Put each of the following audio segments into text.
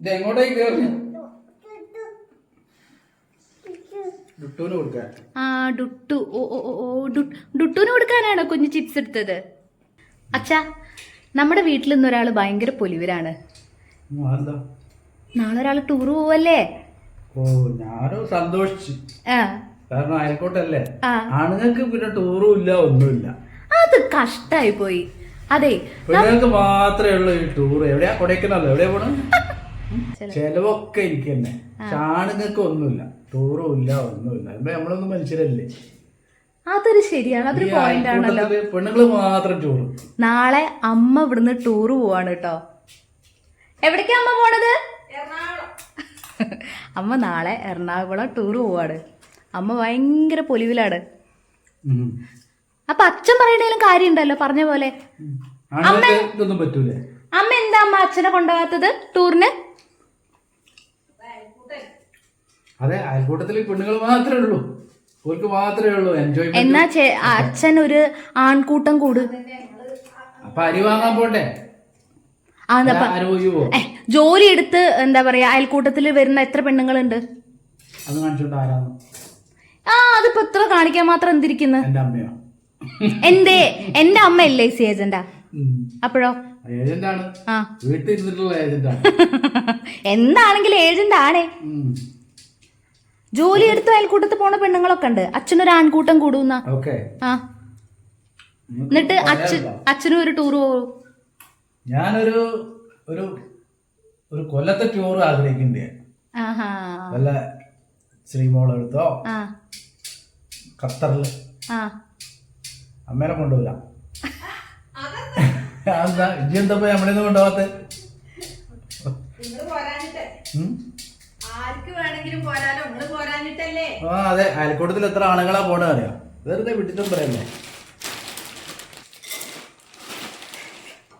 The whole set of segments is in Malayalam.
ഇത് എങ്ങോട്ടേക്ക് കയറി ഡുട്ടൂന് കൊടുക്കാൻ. ആ ഡുട്ടു ഓ ഓ ഓ, ഡുട്ടുവിന് കൊടുക്കാനാണോ കുഞ്ഞു ചിപ്സ് എടുത്തത്? അച്ഛാ നമ്മുടെ വീട്ടിൽ നിന്ന് ഒരാൾ ഭയങ്കര പൊലിവരാണ് നാളെ ഒരാൾ ടൂർ പോവല്ലേ? ഓ ഞാനും സന്തോഷിച്ചു. ആ. കാരണം അയൽക്കോട്ടല്ലേ? ആണുങ്ങൾക്ക് പിന്നെ ടൂറും ഇല്ല ഒന്നുമില്ല. അത് കഷ്ടായി പോയി. അതെ. പിള്ളേർക്ക് മാത്രമേ ഉള്ളൂ ഈ ടൂർ എവിടെയാ? കൊടൈക്കനാലോ? എവിടെയാ പോണ? ചില- ചെലവൊക്കെ എനിക്ക് തന്നെ ചാണുങ്ങൾക്ക് ഒന്നുമില്ല. ടൂറും ഇല്ല ഒന്നുമില്ല. നമ്മളൊന്നും മനുഷ്യരല്ലേ അതൊരു ശരിയാണ്. അതൊരു പോയിന്റ് ആണല്ലോ പെണ്ണുങ്ങൾ മാത്രം ടൂർ നാളെ അമ്മ ഇവിടുന്ന് ടൂർ പോവാണ് കേട്ടോ. എവിടേക്കാ അമ്മ പോണത്? അമ്മ നാളെ എറണാകുളം ടൂർ പോവാണ്. അമ്മ ഭയങ്കര പൊലിവിലാണ്. അപ്പൊ അച്ഛൻ പറയണേലും കാര്യമുണ്ടല്ലോ പറഞ്ഞ പോലെ. ആണുങ്ങൾക്ക് ഇതൊന്നും പറ്റൂലേ. അമ്മ എന്താ അമ്മ അച്ഛനെ കൊണ്ടുപോകാത്തത്? ടൂറിന്? അതെ അയൽക്കൂട്ടത്തിൽ പെണ്ണുങ്ങൾ മാത്രമേ ഉള്ളൂ. അവർക്ക് മാത്രമേ ഉള്ളൂ എൻജോയ്മെന്റ് എന്നാ അച്ഛൻ ഒരു ആൺകൂട്ടം കൂട്. അപ്പൊ അരി വാങ്ങാൻ പോണ്ടേ ആ എന്താ പ- ആരോഗ്യമോ ഏ, ജോലി എടുത്ത് എന്താ പറയാ അയൽക്കൂട്ടത്തിൽ വരുന്ന എത്ര പെണ്ണുങ്ങളുണ്ട്? ആ അതിപ്പോ എത്ര കാണിക്കാൻ മാത്രം എന്തിരിക്കുന്നു? എന്റെ അമ്മയോ? എന്തേ? എന്റെ അമ്മ എൽ ഐ സി ഏജന്റാ അപ്പോഴോ? ഏജന്റാണ് ആ. വീട്ടിൽ ഇരുന്നിട്ടുള്ള ഏജന്റാണ് എന്താണെങ്കിലും ഏജന്റ് ആണേ. ജോലി എടുത്ത് അയൽക്കൂട്ടത്ത് പോണ പെണ്ണുങ്ങളൊക്കെ ഉണ്ട്. അച്ഛനൊരു ആൺകൂട്ടം കൂടുന്ന. ആ. എന്നിട്ട് അച്ഛൻ അച്ഛനും ഒരു ടൂർ പോകൂ ഞാനൊരു ഒരു ഒരു കൊല്ലത്തെ ടൂർ ആഗ്രഹിക്കുന്നുണ്ട് ആഹാ. വല്ല ആ. ഖത്തറിൽ ആ. അമ്മേനെ കൊണ്ടുപോല എന്താ ഇജ്ജി എന്താ പോയി നമ്മളെ കൊണ്ടുപോകാത്ത ആർക്ക് വേണമെങ്കിലും പോരാലോ? നമ്മൾ പോരാഞ്ഞിട്ടല്ലേ? ആ അതെ. അയൽക്കൂട്ടത്തിൽ എത്ര ആളുകളാ പോണ അറിയാം? വെറുതെ വിട്ടിട്ടും പറയല്ലേ?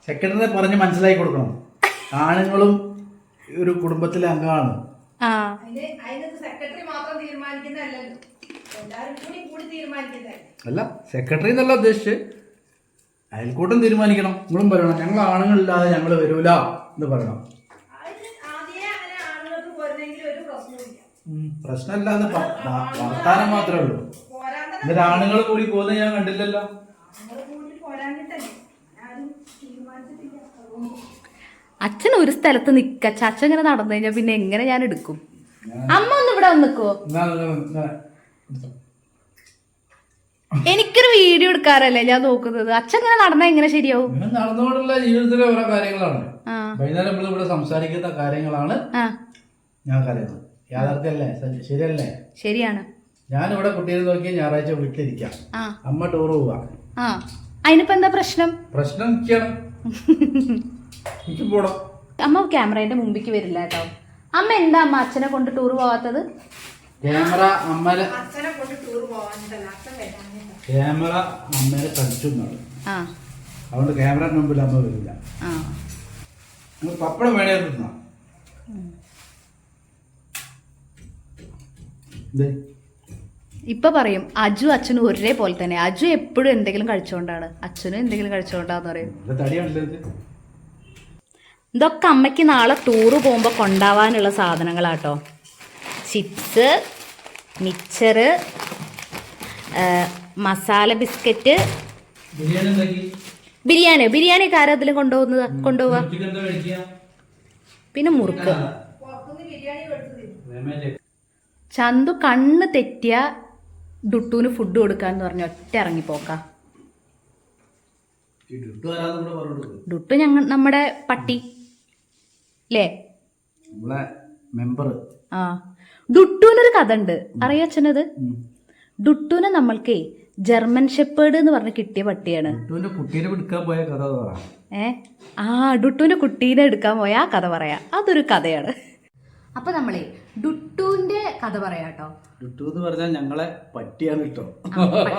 സെക്രട്ടറിനെ പറഞ്ഞ് മനസ്സിലാക്കി കൊടുക്കണം. ആണുങ്ങളും ഒരു കുടുംബത്തിലെ അംഗമാണ്. സെക്രട്ടറി മാത്രം തീരുമാനിക്കുന്നതല്ലല്ലോ. അല്ല സെക്രട്ടറി എന്നല്ല ഉദ്ദേശിച്ച് അയൽക്കൂട്ടം തീരുമാനിക്കണം. നിങ്ങളും പറയണം. ഞങ്ങൾ ആണുങ്ങളില്ലാതെ ഞങ്ങൾ വരൂല എന്ന് പറയണം. പ്രശ്നമില്ലാന്ന് വർത്താനം മാത്രമേ ഉള്ളൂ. എന്നിട്ട് ആണുങ്ങൾ കൂടി പോകുന്നത് ഞാൻ കണ്ടില്ലല്ലോ. അച്ഛൻ ഒരു സ്ഥലത്ത് നിക്കച്ച അച്ഛൻ ഇങ്ങനെ നടന്നു കഴിഞ്ഞാൽ പിന്നെ എങ്ങനെ ഞാൻ എടുക്കും? അമ്മ ഒന്ന് ഇവിടെ വന്ന് എനിക്കൊരു വീഡിയോ എടുക്കാറല്ലേ ഞാൻ നോക്കുന്നത്? അച്ഛൻ ഇങ്ങനെ നടന്നാ എങ്ങനെ ശരിയാവും? നടന്നുകൊണ്ടുള്ള ജീവിതത്തിലെ ഓരോ കാര്യങ്ങളാണ്. വൈകുന്നേരം നമ്മൾ ഇവിടെ സംസാരിക്കുന്ന കാര്യങ്ങളാണ് ഞാൻ കരുതുന്നത്. യാഥാർത്ഥ്യല്ലേ ശരിയല്ലേ? ശരിയാണ്. ഞാനിവിടെ കുട്ടിയെ നോക്കി ഞായറാഴ്ച വീട്ടിലിരിക്കാം. അമ്മ ടൂർ പോവാ. അതിനിപ്പോ എന്താ പ്രശ്നം? പ്രശ്നം എനിക്ക് അമ്മ ക്യാമറേന്റെ മുമ്പിക്ക് വരില്ല കേട്ടോ. അമ്മ എന്താ അമ്മ അച്ഛനെ കൊണ്ട് ടൂർ പോവാത്തത്? ക്യാമറ അമ്മനെ ക്യാമറ അമ്മേനെ തടിച്ചു എന്നാണ് അതുകൊണ്ട് ക്യാമറ മുമ്പിൽ അമ്മ വരില്ല. പപ്പടം വേണേ തിന്നാ. ഇപ്പൊ പറയും അജു അച്ഛനും ഒരേപോലെ തന്നെ. അജു എപ്പോഴും എന്തെങ്കിലും കഴിച്ചോണ്ടാണ്. അച്ഛനും എന്തെങ്കിലും കഴിച്ചോണ്ടാന്ന് പറയും. ഇതൊക്കെ അമ്മയ്ക്ക് നാളെ ടൂറ് പോകുമ്പോൾ കൊണ്ടാവാനുള്ള സാധനങ്ങളാട്ടോ. ചിപ്സ് മിച്ചറ് മസാല ബിസ്ക്കറ്റ്. ബിരിയാണി ബിരിയാണി കാരത്തിലും കൊണ്ടുപോകുന്നത്? കൊണ്ടുപോവാ പിന്നെ മുറുക്ക്. ചന്തു കണ്ണ് തെറ്റിയ ഡുട്ടൂന് ഫുഡ് കൊടുക്കാന്ന് പറഞ്ഞ ഒറ്റ ഇറങ്ങിപ്പോക്ക. ഈ ഡുട്ടു ഞങ്ങ നമ്മുടെ പട്ടി. അല്ലേ നമ്മളെ മെമ്പർ ആ. ഡുട്ടൂനൊരു കഥ ഉണ്ട് അറിയാ അച്ഛനത്? ഡുട്ടൂനെ നമ്മൾക്കേ ജർമ്മൻ ഷെപ്പേർഡ് എന്ന് പറഞ്ഞ് കിട്ടിയ പട്ടിയാണ്. ഏ? ആ ഡുട്ടൂന്റെ കുട്ടീനെ എടുക്കാൻ പോയ ആ കഥ പറയാ. അതൊരു കഥയാണ്. അപ്പൊ നമ്മളെ ഡുട്ടൂന്റെ കഥ പറയാട്ടോ ഡുട്ടു എന്ന് പറഞ്ഞാൽ ഞങ്ങളെ പട്ടിയാണ് കേട്ടോ. പക്ഷേ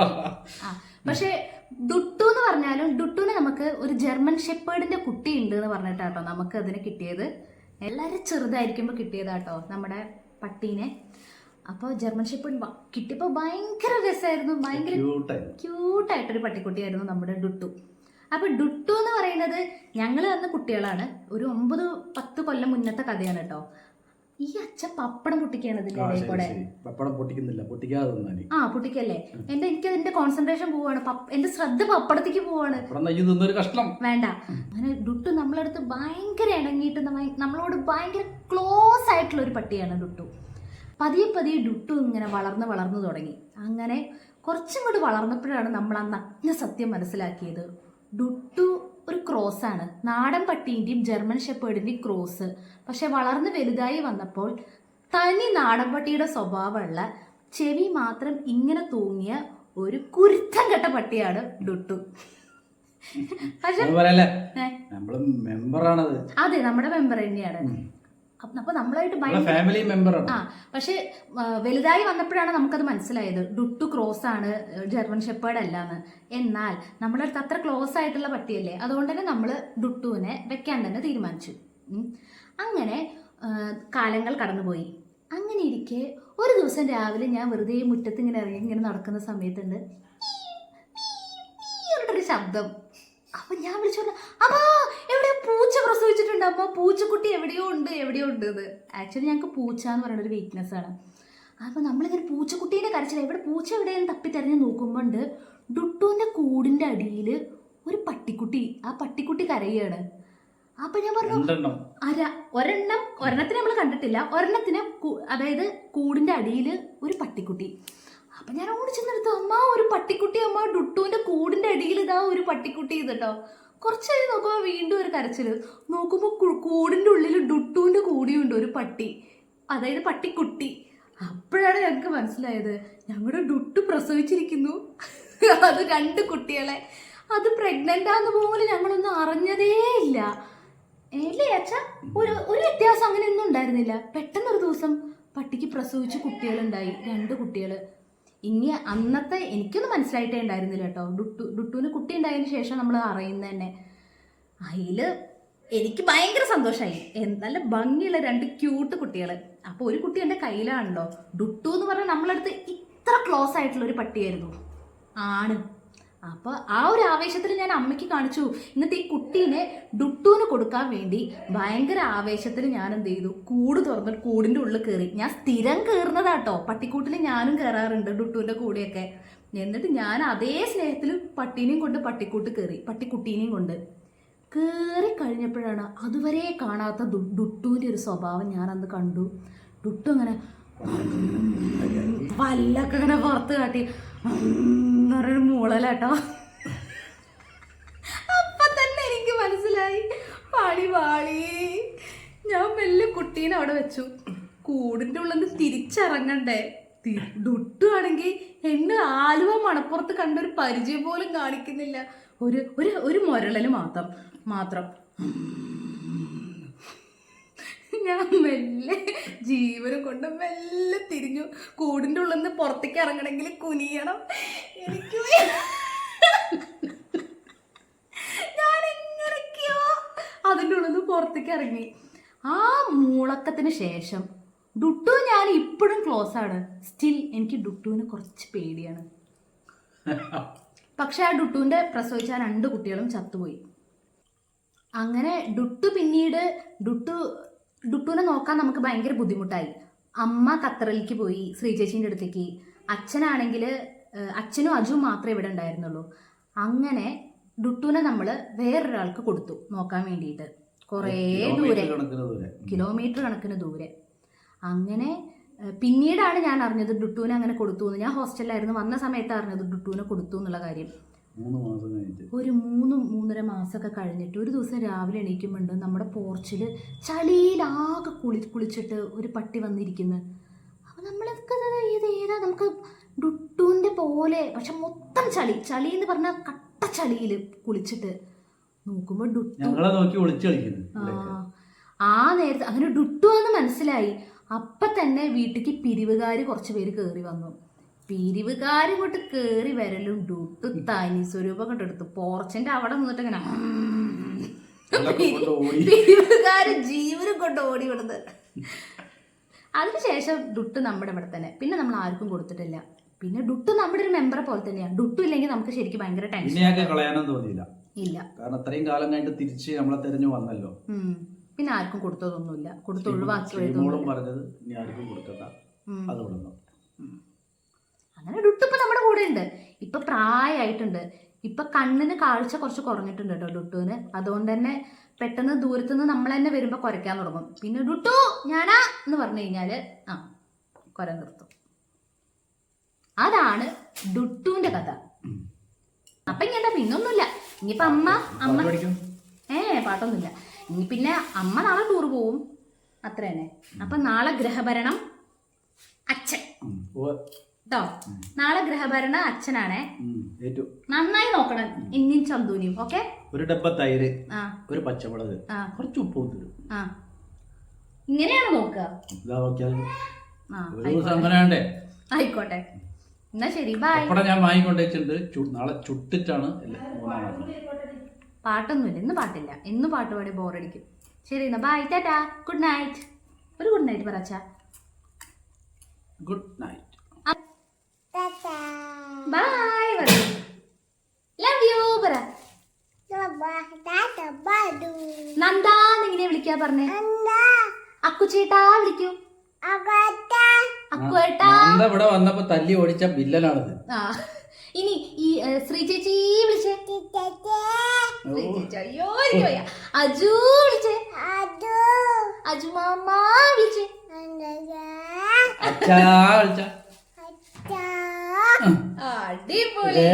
പക്ഷെ ഡുട്ടു എന്ന് പറഞ്ഞാലും ഡുട്ടുവിന് നമുക്ക് ഒരു ജർമ്മൻ ഷെപ്പേർഡിന്റെ കുട്ടി ഉണ്ട് എന്ന് പറഞ്ഞിട്ടാട്ടോ നമുക്ക് അതിന് കിട്ടിയത്. എല്ലാവരും ചെറുതായിരിക്കുമ്പോൾ കിട്ടിയതാട്ടോ നമ്മുടെ പട്ടീനെ. അപ്പോൾ ജർമ്മൻ ഷെപ്പേർഡ് വ- കിട്ടിയപ്പോൾ ഭയങ്കര രസമായിരുന്നു ഭയങ്കര ക്യൂട്ടായി ക്യൂട്ടായിട്ടൊരു പട്ടിക്കുട്ടിയായിരുന്നു നമ്മുടെ ഡുട്ടു അപ്പോൾ ഡുട്ടു എന്ന് പറയുന്നത് ഞങ്ങൾ അന്ന് കുട്ടികളാണ്. ഒരു ഒമ്പത് പത്ത് കൊല്ലം മുന്നത്തെ കഥയാണ് കേട്ടോ ഈ അച്ഛൻ പപ്പടം പൊട്ടിക്കാണ് ഇതിന്റെ ആ, ഇടയിൽ കൂടെ. പപ്പടം പൊട്ടിക്കുന്നില്ല പൊട്ടിക്കാതെ ആ പൊട്ടിക്കല്ലേ? എന്റെ എനിക്ക് അതിന്റെ കോൺസെൻട്രേഷൻ പോവാണ് എന്റെ ശ്രദ്ധ പപ്പടത്തേക്ക് പോവാണ് വേണ്ട. അങ്ങനെ ഡുട്ടു നമ്മളടുത്ത് ഭയങ്കര ഇണങ്ങിയിട്ട് നമ്മളോട് ഭയങ്കര ക്ലോസ് ആയിട്ടുള്ള ഒരു പട്ടിയാണ് ഡുട്ടു പതിയെ പതിയെ ഡുട്ടു ഇങ്ങനെ വളർന്ന് വളർന്നു തുടങ്ങി. അങ്ങനെ കുറച്ചും കൂടി വളർന്നപ്പോഴാണ് നമ്മൾ അന്ന് നഗ്ന സത്യം മനസ്സിലാക്കിയത്. ഡുട്ടു ഒരു ക്രോസ് ആണ്. നാടൻ പട്ടീന്റെയും ജർമ്മൻ ഷെപ്പേർഡിന്റെയും ക്രോസ് പക്ഷെ വളർന്ന് വലുതായി വന്നപ്പോൾ തനി നാടൻ പട്ടിയുടെ സ്വഭാവമുള്ള ചെവി മാത്രം ഇങ്ങനെ തൂങ്ങിയ ഒരു കുരുത്തം കെട്ട പട്ടിയാണ് ഡുട്ടു പക്ഷെ അതെ നമ്മുടെ മെമ്പർ തന്നെയാണ്. അപ്പ- അപ്പൊ നമ്മളായിട്ട് നമ്മളെ ഫാമിലി മെമ്പറാണ് ആ പക്ഷെ വലുതായി വന്നപ്പോഴാണ് നമുക്കത് മനസ്സിലായത്. ഡുട്ടു ക്രോസ് ആണ് ജർമ്മൻ ഷെപ്പേർഡ് അല്ലാന്ന്. എന്നാൽ നമ്മുടെ അടുത്ത് അത്ര ക്ലോസ് ആയിട്ടുള്ള പട്ടിയല്ലേ? അതുകൊണ്ട് തന്നെ നമ്മൾ ഡുട്ടുവിനെ വെക്കാൻ തന്നെ തീരുമാനിച്ചു. അങ്ങനെ കാലങ്ങൾ കടന്നുപോയി. അങ്ങനെ ഇരിക്കെ ഒരു ദിവസം രാവിലെ ഞാൻ വെറുതെ മുറ്റത്ത് ഇങ്ങനെ ഇറങ്ങി ഇങ്ങനെ നടക്കുന്ന സമയത്തുണ്ട്. ഒരു ശബ്ദം. അപ്പൊ ഞാൻ വിളിച്ചു പൂച്ച പ്രസവിച്ചിട്ടുണ്ട്. അമ്മ പൂച്ചക്കുട്ടി എവിടെയോ ഉണ്ട് എവിടെയോ ഉണ്ട് ആക്ച്വലി ഞങ്ങൾക്ക് പൂച്ച എന്ന് പറയുന്ന ഒരു വീക്ക്നെസ് ആണ്. അപ്പൊ നമ്മളിങ്ങനെ പൂച്ചക്കുട്ടീനെ കരച്ചില്ല എവിടെ പൂച്ച എവിടെയെന്ന് തപ്പി നോക്കുമ്പോൾ ഉണ്ട് ഡുട്ടുവിന്റെ കൂടിന്റെ അടിയിൽ ഒരു പട്ടിക്കുട്ടി ആ പട്ടിക്കുട്ടി കരയാണ്. അപ്പൊ ഞാൻ പറഞ്ഞു അര ഒരെണ്ണം ഒരെണ്ണത്തിന് നമ്മൾ കണ്ടിട്ടില്ല. ഒരെണ്ണത്തിന് അതായത് കൂടിന്റെ അടിയിൽ ഒരു പട്ടിക്കുട്ടി. അപ്പൊ ഞാൻ ഓടി ചെന്നെടുത്തു അമ്മ ഒരു പട്ടിക്കുട്ടി അമ്മ ഡുട്ടുവിന്റെ കൂടിന്റെ അടിയിൽ ഇതാ ഒരു പട്ടിക്കുട്ടി ഇത് കേട്ടോ. കുറച്ച് കഴിഞ്ഞ് നോക്കുമ്പോൾ വീണ്ടും ഒരു കരച്ചിൽ നോക്കുമ്പോൾ കൂടിന്റെ ഉള്ളിൽ ഡുട്ടുവിന്റെ കൂടിയുണ്ട് ഒരു പട്ടി. അതായത് പട്ടിക്കുട്ടി. അപ്പോഴാണ് ഞങ്ങൾക്ക് മനസ്സിലായത്. ഞങ്ങളുടെ ഡുട്ടു പ്രസവിച്ചിരിക്കുന്നു. അത് രണ്ട് കുട്ടികളെ. അത് പ്രഗ്നന്റ് ആന്ന് പോലും ഞങ്ങളൊന്നും അറിഞ്ഞതേ ഇല്ല. ഇല്ലേ അച്ഛ? ഒരു ഒരു വ്യത്യാസം അങ്ങനെയൊന്നും ഉണ്ടായിരുന്നില്ല. പെട്ടെന്നൊരു ദിവസം പട്ടിക്ക് പ്രസവിച്ച് കുട്ടികളുണ്ടായി. രണ്ട് കുട്ടികൾ ഇനി അന്നത്തെ എനിക്കൊന്നും മനസ്സിലായിട്ടേ ഉണ്ടായിരുന്നില്ല കേട്ടോ. ഡുട്ടു ഡുട്ടുവിന് കുട്ടി ഉണ്ടായതിനു ശേഷം നമ്മൾ അറിയുന്നത് തന്നെ. അതിൽ എനിക്ക് ഭയങ്കര സന്തോഷമായി നല്ല ഭംഗിയുള്ള രണ്ട് ക്യൂട്ട് കുട്ടികൾ അപ്പോൾ ഒരു കുട്ടി എന്റെ കയ്യിലാണല്ലോ. ഡുട്ടു എന്ന് പറഞ്ഞാൽ നമ്മളടുത്ത് ഇത്ര ക്ലോസ് ആയിട്ടുള്ള ഒരു പട്ടിയായിരുന്നു. ആണ്. അപ്പോൾ ആ ഒരു ആവേശത്തിൽ ഞാൻ അമ്മയ്ക്ക് കാണിച്ചു. ഇന്നത്തെ ഈ കുട്ടീനെ ഡുട്ടൂന് കൊടുക്കാൻ വേണ്ടി ഭയങ്കര ആവേശത്തിൽ ഞാൻ എന്ത് ചെയ്തു? കൂട് തുറന്നിട്ട് കൂടിന്റെ ഉള്ളിൽ കയറി ഞാൻ സ്ഥിരം കയറുന്നതാട്ടോ പട്ടിക്കൂട്ടിൽ ഞാനും കയറാറുണ്ട് ഡുട്ടൂന്റെ കൂടെയൊക്കെ. എന്നിട്ട് ഞാൻ അതേ സ്നേഹത്തിൽ പട്ടീനെയും കൊണ്ട് പട്ടിക്കൂട്ട് കയറി പട്ടിക്കുട്ടീനെയും കൊണ്ട്. കയറി കഴിഞ്ഞപ്പോഴാണ് അതുവരെ കാണാത്ത ദു- ഒരു സ്വഭാവം ഞാൻ അന്ന് കണ്ടു. ഡുട്ടു അങ്ങനെ പല്ലൊക്കെ ഇങ്ങനെ പുറത്ത് കാട്ടി. എന്ന് പറഞ്ഞൊരു മൂളലാട്ടോ. അപ്പൊ തന്നെ എനിക്ക് മനസ്സിലായി. പാളി പാളി ഞാൻ വല്ല കുട്ടീനെ അവിടെ വെച്ചു. കൂടിന്റെ ഉള്ളിൽ നിന്ന് തിരിച്ചിറങ്ങണ്ടേ ദുട്ടുവാണെങ്കിൽ എന്നെ ആലുവ മണപ്പുറത്ത് കണ്ടൊരു പരിചയം പോലും കാണിക്കുന്നില്ല. ഒരു ഒരു ഒരു മുരളൽ മാത്രം മാത്രം. ഞാൻ മെല്ലെ ജീവനും കൊണ്ട് മെല്ലെ തിരിഞ്ഞു. കൂടിന്റെ ഉള്ളിൽ നിന്ന് പുറത്തേക്ക് ഇറങ്ങണമെങ്കിൽ കുനിയണം. എനിക്ക്. ഞാൻ എങ്ങനെയൊക്കെയോ അതിന്റെ ഉള്ളിൽ നിന്ന് പുറത്തേക്ക് ഇറങ്ങി. ആ മൂളക്കത്തിന് ശേഷം ഡുട്ടു ഞാൻ ഇപ്പോഴും ക്ലോസ് ആണ്. സ്റ്റിൽ എനിക്ക് ഡുട്ടുവിന് കുറച്ച് പേടിയാണ്. പക്ഷെ ആ ഡുട്ടുവിന്റെ പ്രസവിച്ച രണ്ട് കുട്ടികളും ചത്തുപോയി. അങ്ങനെ ഡുട്ടു പിന്നീട് ഡുട്ടു ഡുട്ടുവിനെ നോക്കാൻ നമുക്ക് ഭയങ്കര ബുദ്ധിമുട്ടായി. അമ്മ ഖത്തറിലേക്ക് പോയി ശ്രീ ചേച്ചീന്റെ അടുത്തേക്ക്. അച്ഛനാണെങ്കിൽ അച്ഛനും അജുവും മാത്രമേ ഇവിടെ ഉണ്ടായിരുന്നുള്ളൂ. അങ്ങനെ ഡുട്ടുവിനെ നമ്മൾ വേറൊരാൾക്ക് കൊടുത്തു നോക്കാൻ വേണ്ടിയിട്ട്. കുറേ ദൂരെ. കിലോമീറ്റർ കണക്കിന് ദൂരെ. അങ്ങനെ പിന്നീടാണ് ഞാൻ അറിഞ്ഞത് ഡുട്ടുവിനെ അങ്ങനെ കൊടുത്തു എന്ന്. ഞാൻ ഹോസ്റ്റലിലായിരുന്നു. വന്ന സമയത്ത് അറിഞ്ഞത് ഡുട്ടുവിനെ കൊടുത്തു എന്നുള്ള കാര്യം. മൂന്ന് മാസം കഴിഞ്ഞിട്ട്. ഒരു മൂന്ന് മൂന്നര മാസമൊക്കെ കഴിഞ്ഞിട്ട് ഒരു ദിവസം രാവിലെ എണീക്കുമ്പോണ്ട് നമ്മുടെ പോർച്ചിൽ ചളിയിലാകെ കുളി കുളിച്ചിട്ട് ഒരു പട്ടി വന്നിരിക്കുന്നു. അപ്പം നമ്മളൊക്കെ ഇത് ഏതാ നമുക്ക് ഡുട്ടൂന്റെ പോലെ പക്ഷെ മൊത്തം ചളി. ചളി എന്ന് പറഞ്ഞാൽ കട്ട ചളിയിൽ കുളിച്ചിട്ട് നോക്കുമ്പോൾ ഡുട്ടു. നോക്കി ഒളിച്ചു കളിക്കുന്നു ആ. ആ നേരത്തെ അങ്ങനെ ഡുട്ടു എന്ന് മനസ്സിലായി. അപ്പൊ തന്നെ വീട്ടിലേക്ക് പിരിവുകാർ കുറച്ച് പേര് കയറി വന്നു. പിരിവുകാര് ഇങ്ങോട്ട് കയറി വരലും ഡുട്ടു തനി സ്വരൂപം കൊണ്ട് എടുത്തു. പോർച്ചിന്റെ അവിടെ നിന്നിട്ട് ഇങ്ങനെ പിരിവുകാര് ജീവനും കൊണ്ട് ഓടി വിടുന്നത്. അതിനുശേഷം ഡുട്ട് നമ്മുടെ ഇവിടെ തന്നെ. പിന്നെ നമ്മൾ ആർക്കും കൊടുത്തിട്ടില്ല. പിന്നെ ഡുട്ട് നമ്മുടെ ഒരു മെമ്പറെ പോലെ തന്നെയാണ് ഡുട്ടു ഇല്ലെങ്കിൽ നമുക്ക് ശരിക്കും ഭയങ്കര ടെൻഷൻ കളയാനും തോന്നിയില്ല. ഇല്ല. കാരണം അത്രയും കാലം കഴിഞ്ഞിട്ട് തിരിച്ച് നമ്മളെ തെരഞ്ഞു വന്നല്ലോ. പിന്നെ ആർക്കും കൊടുത്തതൊന്നുമില്ല. കൊടുത്ത് ഒഴിവാക്കി പറഞ്ഞത് ഇനി ആർക്കും കൊടുക്കണ്ട. ഉം. അങ്ങനെ ഡുട്ടു നമ്മുടെ കൂടെ ഉണ്ട് ഇപ്പൊ പ്രായമായിട്ടുണ്ട് ഇപ്പൊ കണ്ണിന് കാഴ്ച കുറച്ച് കുറഞ്ഞിട്ടുണ്ട് കേട്ടോ ഡുട്ടുവിന് അതുകൊണ്ട് തന്നെ പെട്ടെന്ന് ദൂരത്തുനിന്ന് നമ്മൾ തന്നെ വരുമ്പോൾ കുരയ്ക്കാൻ തുടങ്ങും. പിന്നെ ഡുട്ടു ഞാനാ എന്ന് പറഞ്ഞു കഴിഞ്ഞാൽ ആ കുര നിർത്തും. അതാണ് ഡുട്ടുവിന്റെ കഥ. അപ്പൊ ഇങ്ങനെ പിന്നൊന്നുമില്ല. ഇനിയിപ്പൊ അമ്മ അമ്മ ഏ പാട്ടൊന്നുമില്ല. ഇനി പിന്നെ അമ്മ നാളെ ടൂർ പോവും. അത്ര തന്നെ അപ്പൊ നാളെ ഗ്രഹഭരണം അച്ഛൻ. കേട്ടോ നാളെ ഗ്രഹഭരണ അച്ഛനാണ്. നന്നായി നോക്കണം ഇന്നിയും ചന്തുനിയും ഓക്കെ? ഒരു ഡബ്ബ തൈര് ഒരു പച്ചമുളക് കുറച്ച് ഉപ്പ് ഇങ്ങനെയാണ് നോക്കുക. ആയിക്കോട്ടെ. എന്നാ ശരി ബൈ ഞാൻ വാങ്ങിക്കൊണ്ടുവച്ചിട്ടുണ്ട് നാളെ ചുട്ടിട്ടാണ് പാട്ടൊന്നുമില്ല ഇന്ന് പാട്ടില്ല. ഇന്ന് പാട്ട് പാടി ബോറടിക്കും. ശരി എന്നാ ബൈ ടാറ്റാ. ഗുഡ് നൈറ്റ് ഒരു ഗുഡ് നൈറ്റ് പറച്ചാ ഗുഡ് നൈറ്റ് ബൈ പറയൂ ലവ് യു പറ നന്ദാന്ന് എങ്ങനെയാ വിളിക്കാ പറഞ്ഞേ? അക്കുചേട്ടാ വിളിക്കൂ. നന്ദ ഇവിടെ വന്നപ്പോ തല്ലി ഓടിച്ച ബില്ലലാണിത് ആ. ഇനി ഈ ശ്രീ ചേച്ചി വിളിച്ചേ. ചേച്ചി. അയ്യോ അജു വിളിച്ചേ. അജു. മാമ വിളിച്ചേ. അച്ഛാ വിളിച്ച. അടിപൊളി.